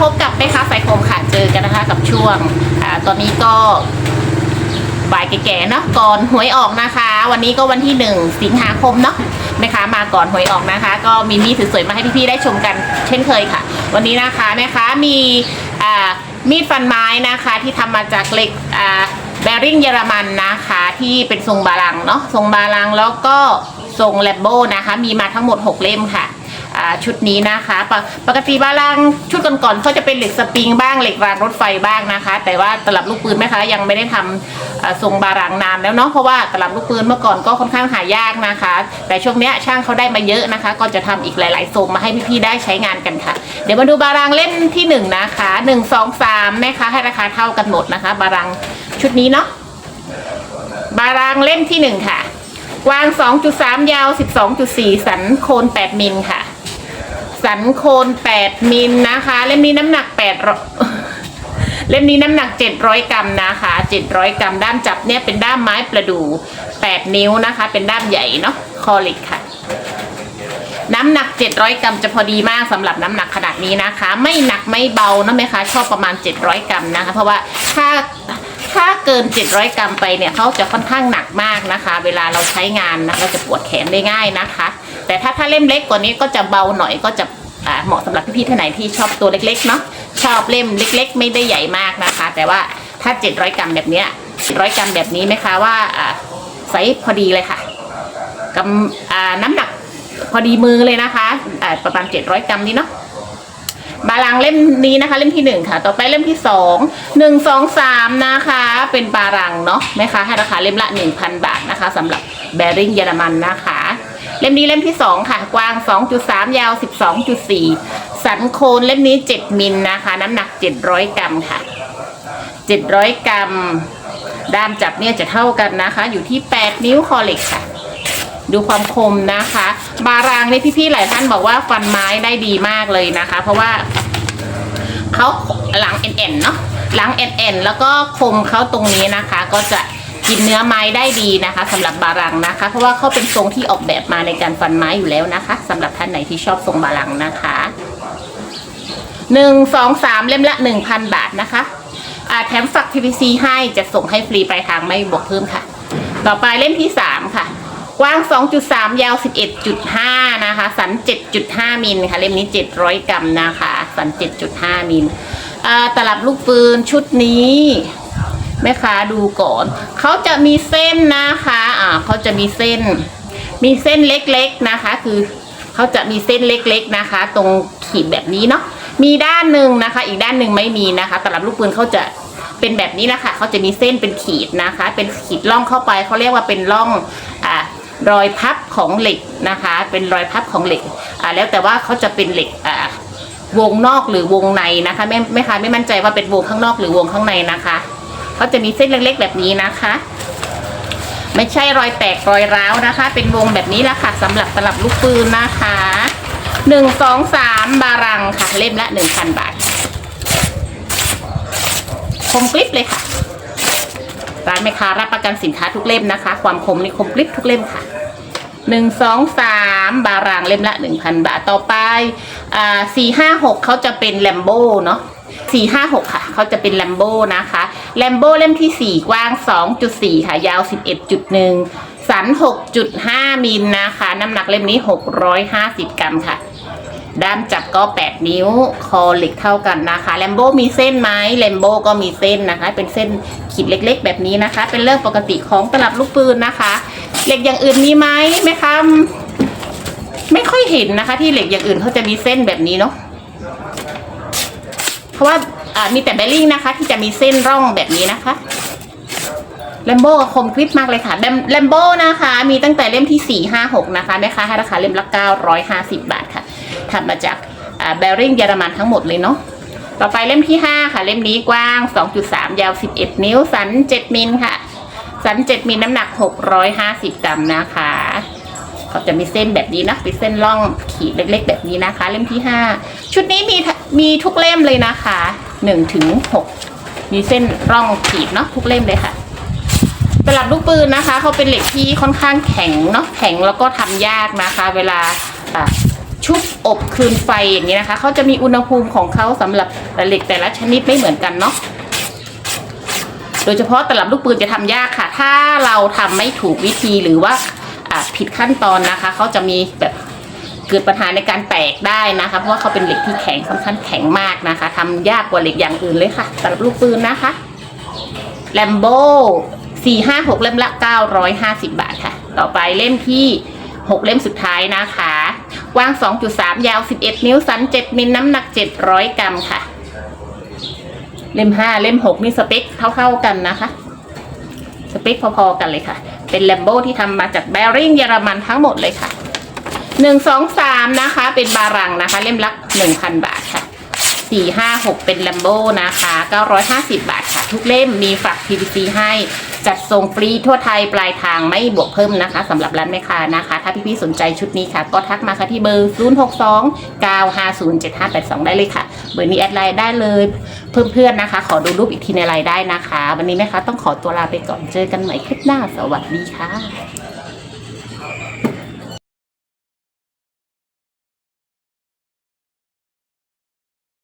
พบกับแม่ค้าสายคมค่ะเจอกันนะคะกับช่วงอ่าตอนนี้ก็บ่ายแก่ๆเนาะก่อนหวยออกนะคะ วันนี้ก็วันที่หนึ่งสิงหาคมเนาะแม่ค้ามาก่อนหวยออกนะคะ ก็มีมีดสวยๆมาให้พี่ๆได้ชมกันเช่นเคยค่ะ วันนี้นะคะแม่ค้ามีอ่ามีดฟันไม้นะคะ ที่ทำมาจากเหล็กอ่าแบริ่งเยอรมันนะคะ ที่เป็นทรงบาลังเนาะทรงบาลังแล้วก็ทรงแลมโบนะคะ มีมาทั้งหมด 6 เล่มค่ะ อ่าชุดนี้นะคะปกปกติบาลังชุดก่อนๆเขาจะเป็นเหล็กสปริงบ้างเหล็กรางรถไฟบ้างนะคะ แต่ว่าตลับลูกปืนไหมคะยังไม่ได้ทำอ่าทรงบาลังนานแล้วเนาะเพราะว่าตลับลูกปืนเมื่อก่อนก็ค่อนข้างหายากนะคะ แต่ช่วงนี้ช่างเขาได้มาเยอะนะคะ ก็จะทำอีกหลายๆทรงมาให้พี่ๆได้ใช้งานกันค่ะ เดี๋ยวมาดูบาลังเล่มที่หนึ่งนะคะหนึ่งสองสามนะคะให้ราคาเท่ากันหมดนะคะ บาลังชุดนี้เนาะบาลังเล่มที่หนึ่งค่ะกว้าง 2.3 ยาว 12.4 สันโคน 8 มิลค่ะ สันโคน8มิลนะคะ เล่มนี้น้ำหนัก8เล่มนี้น้ำหนัก 700 กรัมนะคะ 700 กรัมด้ามจับเนี่ยเป็นด้ามไม้ประดู่8นิ้วนะคะ เป็นด้ามใหญ่เนาะคอหล็กค่ะ น้ำหนัก 700 กรัมจะพอดีมากสำหรับน้ำหนักขนาดนี้นะคะ ไม่หนักไม่เบานะไหมคะ ชอบประมาณ 700 กรัมนะคะ เพราะว่าถ้าถ้าเกิน 700 กรัมไปเนี่ยเขาจะค่อนข้างหนักมากนะคะ เวลาเราใช้งานนะเราจะปวดแขนได้ง่ายนะคะ แต่ถ้าถ้าเล่มเล็กกว่านี้ก็จะเบาหน่อยก็จะ อ่าเหมาะสำหรับพี่ๆท่านไหนที่ชอบตัวเล็กๆเนาะชอบเล่มเล็ก ๆ ไม่ได้ใหญ่มากนะคะ แต่ว่าถ้า 700 กรัมแบบเนี้ย700กรัมแบบนี้ไหมคะว่าอ่าไซส์พอดีเลยค่ะกำอ่าน้ำหนักพอดีมือเลยนะคะอ่าประมาณ 700 กรัมนี้เนาะบาลังเล่มนี้นะคะ เล่มที่หนึ่งค่ะ ต่อไปเล่มที่สองหนึ่งสองสามนะคะ เป็นบาลังเนาะแม่ค้าให้ราคาเล่มละหนึ่งพันบาทนะคะสำหรับแบริ่งเยอรมันนะคะ เล่มนี้เล่มที่สองค่ะ กว้าง 2.3 ยาว 12.4 สันโคนเล่มนี้ 7 มิลนะคะ น้ำหนัก 700 กรัมค่ะ 700 กรัม ด้ามจับเนี่ยจะเท่ากันนะคะ อยู่ที่ 8 นิ้วคอเล็กค่ะ ดูความคมนะคะ บารางนี่พี่ๆหลายท่านบอกว่าฟันไม้ได้ดีมากเลยนะคะ เพราะว่าเขาหลังเอ็นๆเนาะหลังเอ็นๆแล้วก็คมเขาตรงนี้นะคะ ก็จะ กินเนื้อไม้ได้ดีนะคะสำหรับบารังนะคะ เพราะว่าเขาเป็นทรงที่ออกแบบมาในการฟันไม้อยู่แล้วนะคะสำหรับท่านไหนที่ชอบทรงบารังนะคะหนึ่งสองสามเล่มละหนึ่งพันบาทนะคะอาแถมฝัก PVC ให้จะส่งให้ฟรีปลายทางไม่บวกเพิ่มค่ะ ต่อไปเล่มที่สามค่ะกว้าง 2.3 ยาว 11.5 นะคะ สัน 7.5 มิลค่ะ เล่มนี้ 700 กรัมนะคะ สัน 7.5 มิลอ่าตลับลูกปืนชุดนี้ แม่ค้าดูก่อน เขาจะมีเส้นนะคะ อ่าเขาจะมีเส้น มีเส้นเล็กๆนะคะ คือเขาจะมีเส้นเล็กๆนะคะ ตรงขีดแบบนี้เนาะมีด้านหนึ่งนะคะ อีกด้านหนึ่งไม่มีนะคะตลับลูกปืนเขาจะเป็นแบบนี้แหละค่ะเขาจะมีเส้นเป็นขีดนะคะ เป็นขีดล่องเข้าไปเขาเรียกว่าเป็นร่องอ่ารอยพับของเหล็กนะคะ เป็นรอยพับของเหล็กอ่าแล้วแต่ว่าเขาจะเป็นเหล็กอ่าวงนอกหรือวงในนะคะไม่ไม่ค่ะไม่มั่นใจว่าเป็นวงข้างนอกหรือวงข้างในนะคะ เขาจะมีเส้นเล็กๆแบบนี้นะคะ ไม่ใช่รอยแตกรอยร้าวนะคะ เป็นวงแบบนี้แหละค่ะสำหรับตลับลูกปืนนะคะหนึ่งสองสามบารังค่ะเล่มละหนึ่งพันบาทคมกริบเลยค่ะ ร้านแม่ค้ารับประกันสินค้าทุกเล่มนะคะ ความคมนี่คมกริบทุกเล่มค่ะหนึ่งสองสามบารางเล่มละหนึ่งพันบาทต่อไปอ่าสี่ห้าหกเขาจะเป็นแลมโบ้เนาะสี่ห้าหกค่ะ เขาจะเป็นแลมโบ้นะคะ แลมโบ้เล่มที่สี่กว้างสองจุดสี่ค่ะ ยาวสิบเอ็ดจุดหนึ่งสันหกจุดห้ามิลนะคะ น้ำหนักเล่มนี้หกร้อยห้าสิบกรัมค่ะ ด้ามจับก็ 8 นิ้ว คอเหล็กเท่ากันนะคะ แลมโบมีเส้นไหมแลมโบก็มีเส้นนะคะ เป็นเส้นขีดเล็กๆ แบบนี้นะคะ เป็นเรื่องปกติของตลับลูกปืนนะคะ เหล็กอย่างอื่นมีไหมไหมคะไม่ค่อยเห็นนะคะ ที่เหล็กอย่างอื่นเขาจะมีเส้นแบบนี้เนาะ เพราะว่า มีแต่แบลลิงนะคะ ที่จะมีเส้นร่องแบบนี้นะคะแลมโบ้คมคลิปมากเลยค่ะแลมโบ้นะคะ มีตั้งแต่เล่มที่สี่ห้าหกนะคะแม่ค้าให้ราคาเล่มละเก้าร้อยห้าสิบบาทค่ะทำมาจากแบริ่งเยอรมันทั้งหมดเลยเนาะต่อไปเล่มที่ห้าค่ะ เล่มนี้กว้างสองจุดสามยาวสิบเอ็ดนิ้ว สันเจ็ดมิลค่ะ สันเจ็ดมิลน้ำหนักหกร้อยห้าสิบกรัมนะคะเขาจะมีเส้นแบบนี้นะเป็นเส้นร่องขีดเล็ก ๆ แบบนี้นะคะ เล่มที่ห้าชุดนี้มีมีทุกเล่มเลยนะคะ หนึ่งถึงหกมีเส้นร่องขีดเนาะทุกเล่มเลยค่ะตลับลูกปืนนะคะเขาเป็นเหล็กที่ค่อนข้างแข็งเนาะแข็งแล้วก็ทำยากนะคะ เวลาชุบอบคืนไฟอย่างนี้นะคะเขาจะมีอุณหภูมิของเขาสำหรับเหล็กแต่ละชนิดไม่เหมือนกันเนาะโดยเฉพาะตลับลูกปืนจะทำยากค่ะ ถ้าเราทำไม่ถูกวิธีหรือว่าอ่าผิดขั้นตอนนะคะเขาจะมีแบบ เกิดปัญหาในการแตกได้นะคะ เพราะว่าเขาเป็นเหล็กที่แข็งค่อนข้างแข็งมากนะคะทำยากกว่าเหล็กอย่างอื่นเลยค่ะตลับลูกปืนนะคะแลมโบ้สี่ห้าหกเล่มละเก้าร้อยห้าสิบบาทค่ะ ต่อไปเล่มที่หกเล่มสุดท้ายนะคะกว้างสองจุดสามยาวสิบเอ็ดนิ้ว สันเจ็ดมิล น้ำหนักเจ็ดร้อยกรัมค่ะ เล่มห้าเล่มหกนี่สเปคเท่าๆกันนะคะ สเปคพอๆกันเลยค่ะ เป็นแลมโบที่ทำมาจากแบริ่งเยอรมันทั้งหมดเลยค่ะ หนึ่งสองสามนะคะ เป็นบารังนะคะ เล่มละหนึ่งพันบาทค่ะสี่ห้าหกเป็นแลมโบนะคะเก้าร้อยห้าสิบบาทค่ะ ทุกเล่มมีฝาก PVC ให้จัดส่งฟรีทั่วไทยปลายทางไม่บวกเพิ่มนะคะสำหรับร้านแม่ค้านะคะ ถ้าพี่ๆสนใจชุดนี้ค่ะ ก็ทักมาค่ะที่เบอร์ 0 6 2 9 5 0 7 5 8 2 ได้เลยค่ะ เบอร์นี้แอดไลน์ได้เลยเพื่อนๆนะคะ ขอดูรูปอีกทีในไลน์ได้นะคะ วันนี้นะคะต้องขอตัวลาไปก่อนเจอกันใหม่คลิปหน้าสวัสดีค่ะ